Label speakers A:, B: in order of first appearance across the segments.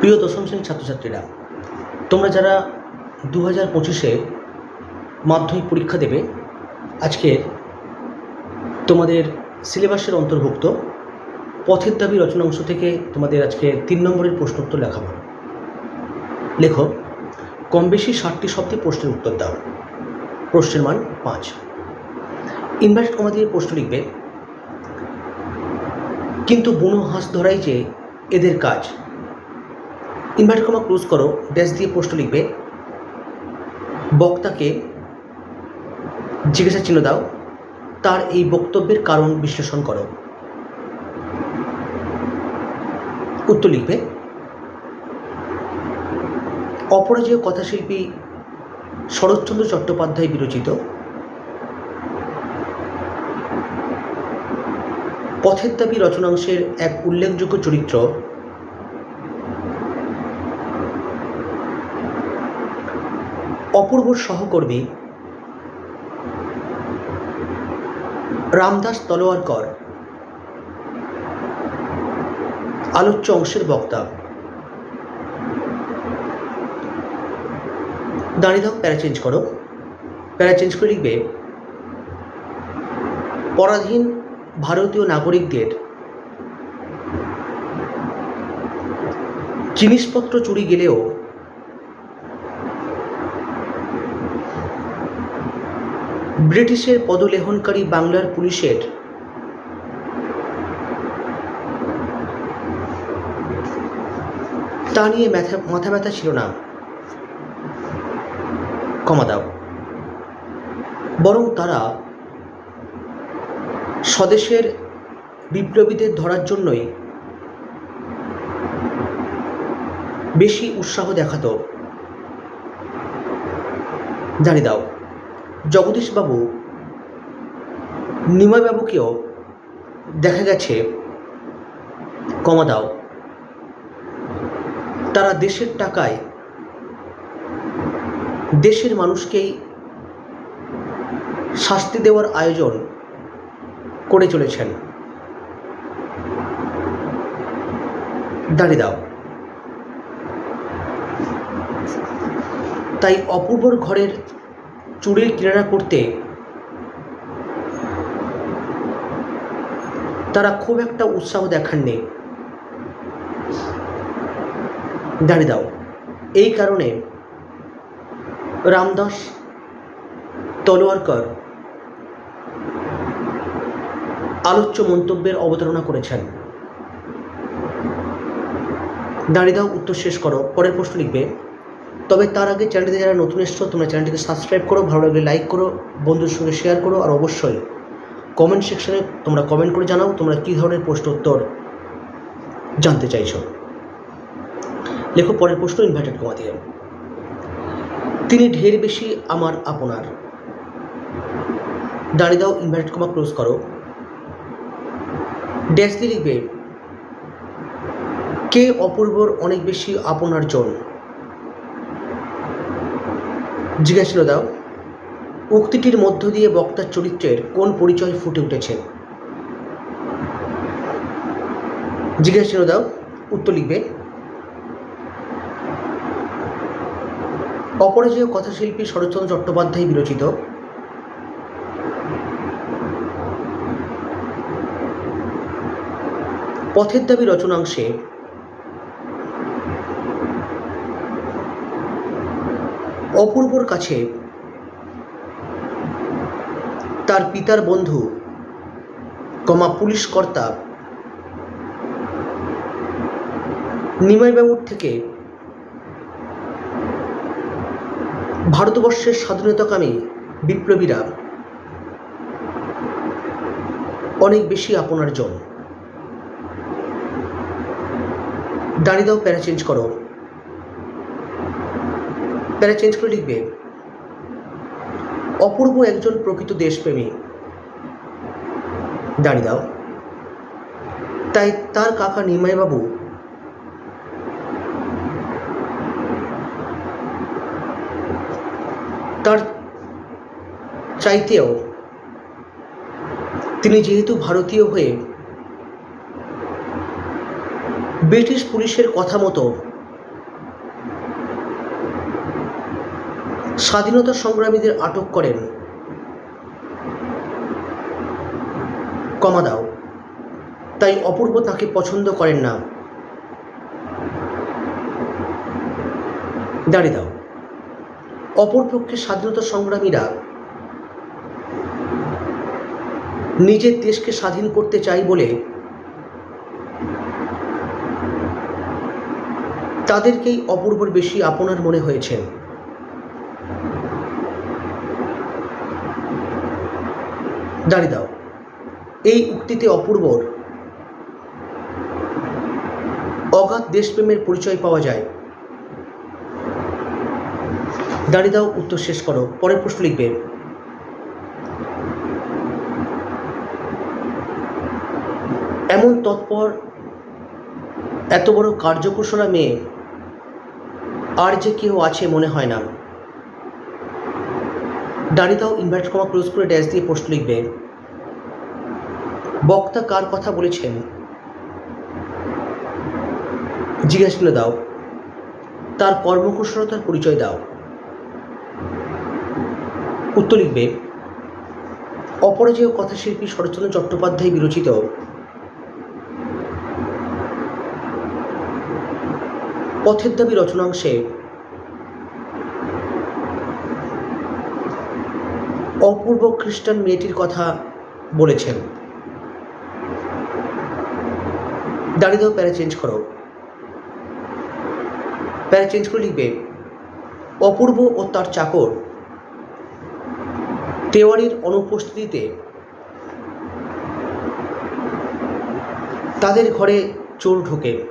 A: প্রিয় দশম শ্রেণির ছাত্রছাত্রীরা, তোমরা যারা দু হাজার পঁচিশে মাধ্যমিক পরীক্ষা দেবে, আজকে তোমাদের সিলেবাসের অন্তর্ভুক্ত পথের দাবি রচনাংশ থেকে তোমাদের আজকে তিন নম্বরের প্রশ্নোত্তর লেখাবো লেখো কম বেশি ষাটটি শব্দে প্রশ্নের উত্তর দাও। প্রশ্নের মান পাঁচ। ইনভার্ট কমা দিয়ে প্রশ্ন লিখবে, কিন্তু বুনো হাঁস ধরাই যে এদের কাজ। ইনভার্ট কমা ক্লোজ করো, ড্যাশ দিয়ে প্রশ্ন লিখবে। বক্তাকে জিজ্ঞাসা চিহ্ন দাও, তার এই বক্তব্যের কারণ বিশ্লেষণ করো। উত্তর লিখবে, অপরাজেয় কথাশিল্পী শরৎচন্দ্র চট্টোপাধ্যায় বিরচিত। পথের দাবি রচনাংশের এক উল্লেখযোগ্য চরিত্র অপূর্ব সহকর্মী রামদাস তলোয়ারকর, আলোচ্য অংশের বক্তা, দাঁড়িয়ে দাও প্যারা চেঞ্জ করো। প্যারা চেঞ্জ করে লিখবে, পরাধীন ভারতীয় নাগরিকদের জিনিসপত্র চুরি গেলেও ব্রিটিশের পদলেহনকারী বাংলার পুলিশের তা নিয়ে মাথা ব্যথা ছিল না। কমা দাও। বরং তারা স্বদেশের বিপ্লবীদের ধরার জন্যই বেশি উৎসাহ দেখাতো। জানি দাও। জগদীশবাবু নিময়বাবুকেও দেখা গেছে। কমা দাও। তারা দেশের টাকায় দেশের মানুষকেই শাস্তি দেওয়ার আয়োজন করে চলেছেন। দাঁড়িয়ে দাও। তাই অপূর্বর ঘরের চুরির কিনারা করতে তারা খুব একটা উৎসাহ দেখাননি। দাঁড়িয়ে দাও। এই কারণে রামদাস, তলোয়ারকর আলোচ্য মন্তব্যের অবতারণা করেছেন। দাঁড়িয়ে দাও, উত্তর শেষ করো। পরের প্রশ্ন লিখবে তবে তার আগে চ্যানেলটিতে যারা নতুন এসছো, তোমরা চ্যানেলটিকে সাবস্ক্রাইব করো, ভালো লাগলে লাইক করো বন্ধুর সঙ্গে শেয়ার করো, আর অবশ্যই কমেন্ট সেকশনে তোমরা কমেন্ট করে জানাও, তোমরা কী ধরনের প্রশ্ন উত্তর জানতে চাইছো। লেখো পরের প্রশ্ন ইনভার্টেড কমা দিয়ে। তিনি ঢের বেশি আমার আপনার। দাঁড়িয়ে দাও ইনভার্টেড কমা ক্লোজ করো। ড্যাশ দিয়ে লিখবে, কে অপূর্বর অনেক বেশি আপনার জন? জিজ্ঞাসা দাও। উক্তিটির মধ্য দিয়ে বক্তার চরিত্রের কোন পরিচয় ফুটে উঠেছে? জিজ্ঞাসা দাও। উত্তর লিখবে। অপরাজেয় কথাশিল্পী শরৎচন্দ্র চট্টোপাধ্যায় বিরচিত। পথের দাবি রচনাংশে অপূর্বর কাছে তার পিতার বন্ধু, কমা পুলিশ কর্তা নিমাইবাবুর থেকে ভারতবর্ষের স্বাধীনতাকামী বিপ্লবীরা অনেক বেশি আপনার জন। দাঁড়িয়ে দাও, প্যারা চেঞ্জ করো। প্যারা চেঞ্জ করে লিখবে। অপূর্ব একজন প্রকৃত দেশপ্রেমী। দাঁড়িয়ে দাও। তাই তার কাকা নিমাইবাবু তার চাইতেও তিনি যেহেতু ভারতীয় হয়ে ব্রিটিশ পুলিশের কথা মতো স্বাধীনতা সংগ্রামীদের আটক করেন। কমা দাও। তাই অপূর্ব তাকে পছন্দ করেন না। দাঁড়িয়ে দাও। অপরপক্ষে স্বাধীনতা সংগ্রামীরা নিজের দেশকে স্বাধীন করতে চাই বলে তাদেরকেই অপূর্বর বেশি আপনার মনে হয়েছে। দাঁড়িয়ে দাও। এই উক্তিতে অপূর্বর অগাধ দেশপ্রেমের পরিচয় পাওয়া যায়। দাঁড়িয়ে দাও, উত্তর শেষ করো, পরের প্রশ্ন লিখবে। এমন তৎপর, এত বড় কার্যকুশলা মেয়ে আর যে কেউ আছে মনে হয় না। দাও ইনভার্ট কমা ক্লোজ করে ড্যাশ দিয়ে পোস্ট লিখবে। বক্তা কার কথা বলেছেন? জিজ্ঞাসা দাও। তার কর্মকুশলতার পরিচয় দাও। উত্তর লিখবে অপরাজেয় কথাশিল্পী শরৎচন্দ্র চট্টোপাধ্যায় বিরচিত। পথের দাবি রচনাংশে অপূর্ব খ্রিস্টান মেয়েটির কথা বলেছেন। দাঁড়িয়ে দাও প্যারা চেঞ্জ করো। প্যারা চেঞ্জ করে লিখবে, অপূর্ব ও তার চাকর তেওয়ারির অনুপস্থিতিতে তাদের ঘরে চোর ঢোকে।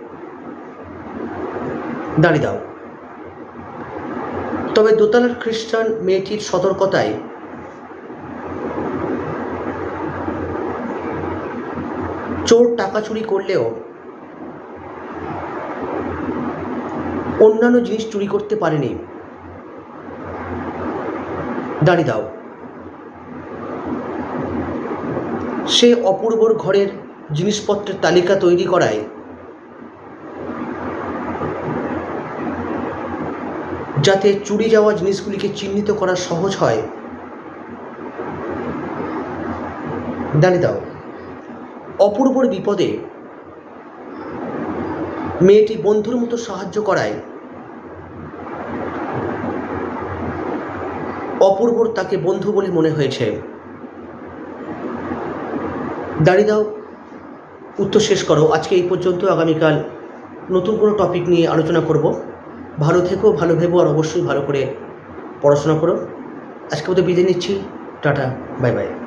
A: দাঁড়িয়ে দাও। তবে দোতলার খ্রিস্টান মেয়েটির সতর্কতায় চোর টাকা চুরি করলেও অন্যান্য জিনিস চুরি করতে পারেনি। দাঁড়িয়ে দাও। সে অপূর্বর ঘরের জিনিসপত্রের তালিকা তৈরি করায় যাতে চুরি যাওয়া জিনিসগুলিকে চিহ্নিত করা সহজ হয়। দাঁড়িয়ে দাও। অপূর্বর বিপদে মেয়েটি বন্ধুর মতো সাহায্য করায়। অপূর্বর তাকে বন্ধু বলে মনে হয়েছে। দাঁড়িয়ে দাও, উত্তর শেষ করো। আজকে এই পর্যন্ত আগামীকাল নতুন কোনো টপিক নিয়ে আলোচনা করব। ভালো থেকো, ভালো ভেবো, আর অবশ্যই ভালো করে পড়াশোনা করো। আজকে মতো বিদায় নিচ্ছি। Tata bye bye